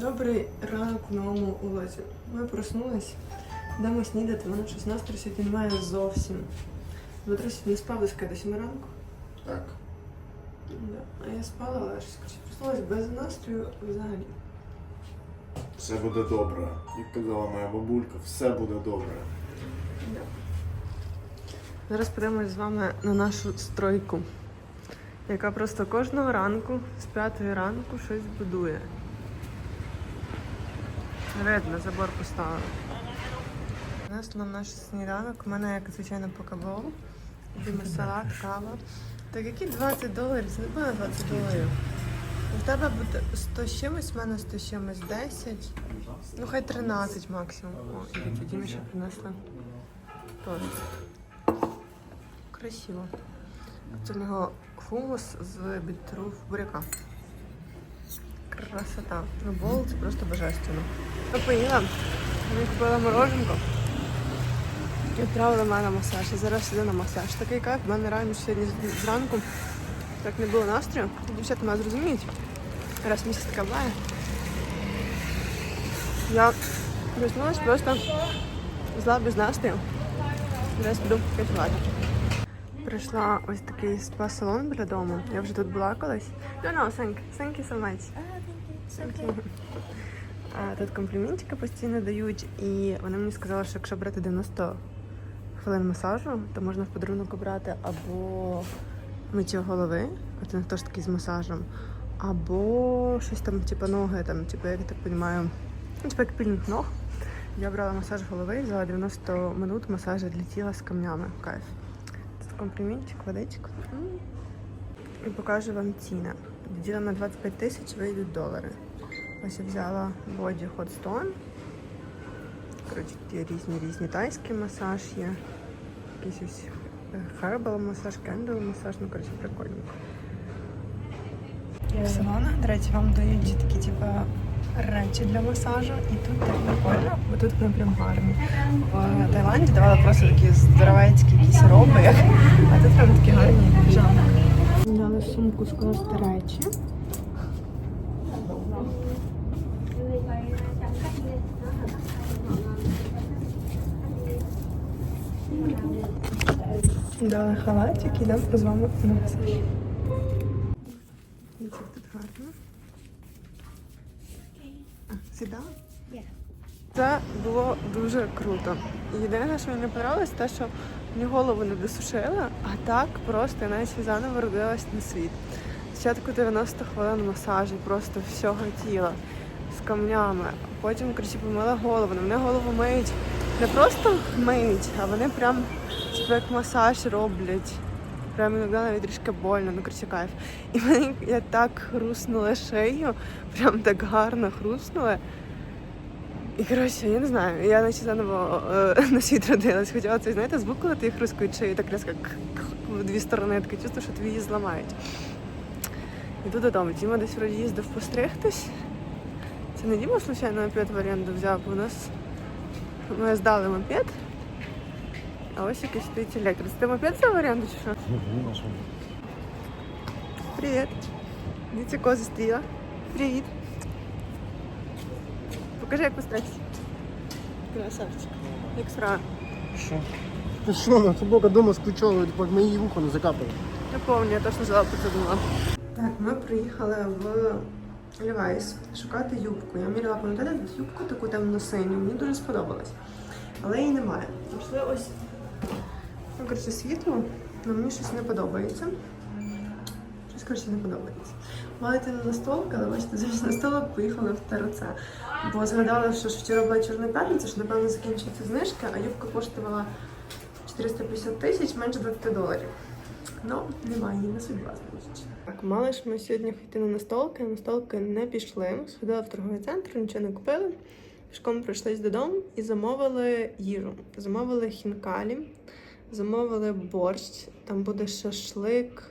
Добрий ранок в новому улозі. Ми проснулись, йдемо снідати, мене щось настрій немає зовсім. Дмитро сьогодні спав до скільки, до 7 ранку. Так. Да. А я спала, але щось проснулась без настрою взагалі. Все буде добре. Як казала моя бабулька, все буде добре. Да. Зараз подивимось з вами на нашу стройку, яка просто кожного ранку з п'ятої ранку щось будує. Видно, забор поставили. У нас на наш сніданок. У мене, як звичайно, покабол. Любимо салат, кава. Так які 20 доларів? Це не буде 20 доларів. У тебе буде 100 з чимось, у мене 100 з чимось 10. Ну хай 13 максимум. О, і тоді ми ще принесли. Тоже. Красиво. Це в нього хумус з бітру буряка. Красота. Ну, бол це просто божественно. Я поїла. Ми купила мороженко. І відправила мене на масаж. І зараз іду на масаж. Такий кайф, в мене реально сьогодні зранку так не було настрою. Дівчата мене зрозуміють. Раз місяць така буває. Я проснулась просто зла без настрою. Зараз піду кайфувати. Прийшла ось такий спа-салон біля дому. Я вже тут була колись. No, no, thank, thank you so much. Thank you. А, Тут компліментики постійно дають, і вони мені сказали, що якщо брати 90 хвилин масажу, то можна в подарунок обрати або миття голови, а це теж такий з масажем, або щось там, типу ноги, там, типу, як я так розумію, ну, типу як пілінг ног. Я брала масаж голови, взяла 90 минут масажу для тіла з камнями. Кайф. Компліментик, водичка. М. І покажу вам ціни. Діла на 25 тисяч вийдуть долари. Ось я взяла Body Hot Stone. Коротше, різні різні тайський масаж є. Якийсь ось е, herbal масаж, candle масаж, ну коротше, прикольненько. В салонах, до речі, вам дають такі, типу, речі для масажу, і тут так прикольно, бо тут вони прям гарні. В Таїланді давали просто такі здоровецькі якісь роби, а тут прям такі гарні піжами. Взяли сумку скласти речі. Дали халатик і йдемо з вами на масаж. Дивіться, як тут гарно. А, Сідала? Це було дуже круто. Єдине, що мені не подобалось, те, що мені голову не досушила, а так просто я навіть заново родилась на світ. Спочатку 90 хвилин масажу, просто всього тіла з камнями. Потім коротше, помила голову. Мене голову миють не просто миють, а вони прям типу, як масаж роблять. Прям іноді навіть трішки больно, ну коротше кайф. І мені я так хруснула шею, прям так гарно хруснула. І коротше, я не знаю, я наче заново е, на світ родилась. Хоча це, знаєте, звук, коли ти хрускають шею, так різко в дві сторони, таке чувство, що тобі її зламають. Іду додому. Діма десь вроді їздив постригтись. Це не Діма, случайно, мопед в оренду взяв, у нас ми здали мопед. А ось якийсь стоїть електрик. Ти мопед взяв в чи що? Привіт. Дивіться, кого зустріла. Привіт. Покажи, як постригся. Красавчик. Як справа. Що? Ти що, на собака дома скучала, так мої вухо не закапали. Я помню, я точно жила подумала. Так, ми приїхали в Лівайс шукати юбку. Я міряла пам'ятаєте юбку таку темно-синю, мені дуже сподобалась. Але її немає. Пішли ось ну, коротше, світло, але мені щось не подобається. Щось коротше не подобається. Мала йти на настолки, але бачите, замість настолок поїхали в ТРЦ. Бо згадала, що ж вчора була чорна п'ятниця, що напевно закінчується знижка, а юбка коштувала 450 тисяч менше 20 доларів. Ну, немає її судьба, значить. Так, мали ж ми сьогодні йти на настолки, настолки не пішли. Сходили в торговий центр, нічого не купили. Пішком прийшлись додому і замовили їжу. Замовили хінкалі, замовили борщ, там буде шашлик,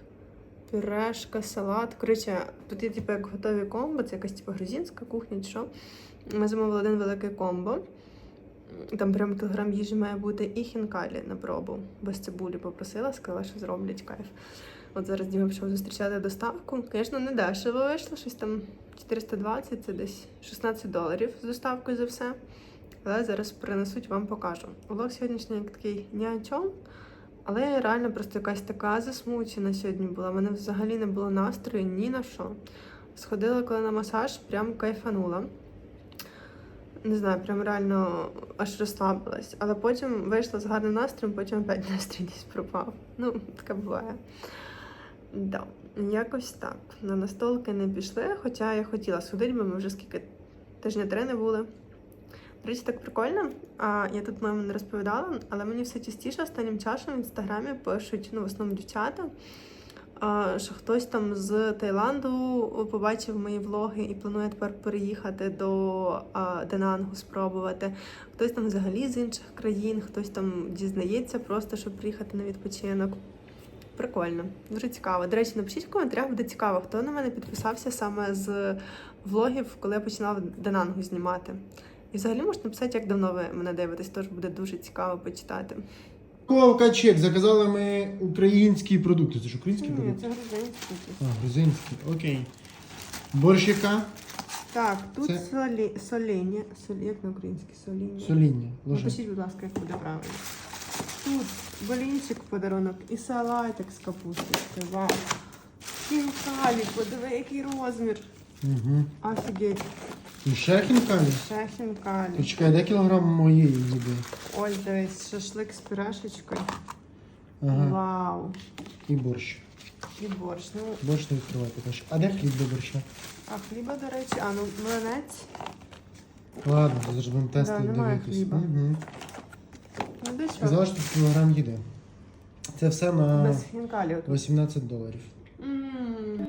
пюрешка, салат. Коротше, тут є типу як готові комбо, це якась типу грузинська кухня чи що. Ми замовили один великий комбо. Там прямо кілограм їжі має бути і хінкалі на пробу. Без цибулі попросила, сказала, що зроблять кайф. От зараз Діма пішов зустрічати доставку. Звісно, не дешево вийшло, щось там 420, це десь 16 доларів з доставкою за все. Але зараз принесуть, вам покажу. Влог сьогоднішній такий ні о чому, але я реально просто якась така засмучена сьогодні була. У мене взагалі не було настрою ні на що. Сходила коли на масаж, прям кайфанула. Не знаю, прям реально аж розслабилась. Але потім вийшла з гарним настроєм, потім опять настрій десь пропав. Ну, таке буває. Да. Якось так. На настолки не пішли, хоча я хотіла сходити, бо ми вже скільки тижня три не були. Речі, так прикольно. А, я тут мамі не розповідала, але мені все частіше останнім часом в інстаграмі пишуть, ну, в основному дівчата, а, що хтось там з Таїланду побачив мої влоги і планує тепер переїхати до а, Денангу спробувати. Хтось там взагалі з інших країн, хтось там дізнається просто, щоб приїхати на відпочинок. Прикольно, дуже цікаво. До речі, напишіть в коментарях, буде цікаво, хто на мене підписався саме з влогів, коли я починала Денангу знімати. І взагалі можете написати, як давно ви мене дивитесь, теж буде дуже цікаво почитати. Ковка чек. Заказали ми українські продукти. Це ж українські продукти? це грузинський. А, грузинські. Окей. Борщ яка? Так, тут Це- солі, соління. Солі, як на українській соління. Соління. Ложи. Напишіть, будь ласка, як буде правильно. Тут болінчик подарунок і салатик з капусточкою. Вау. Хінкалі, подиви, який розмір. Угу. Офігеть. І ще хінкалі? Ще хінкалі. чекай, де кілограм моєї їди? Ось дивись, шашлик з пюрешечкою. Ага. Вау. І борщ. І борщ. Ну, Борщ не відкривати теж. А де хліб до борща? а хліба, до речі, а ну млинець. Ладно, зараз будемо тестити Да, немає дивитись. хліба. Угу. Ну, де що? Сказала, що тут кілограм їде. Це все на Без хінкалі. 18 доларів. М.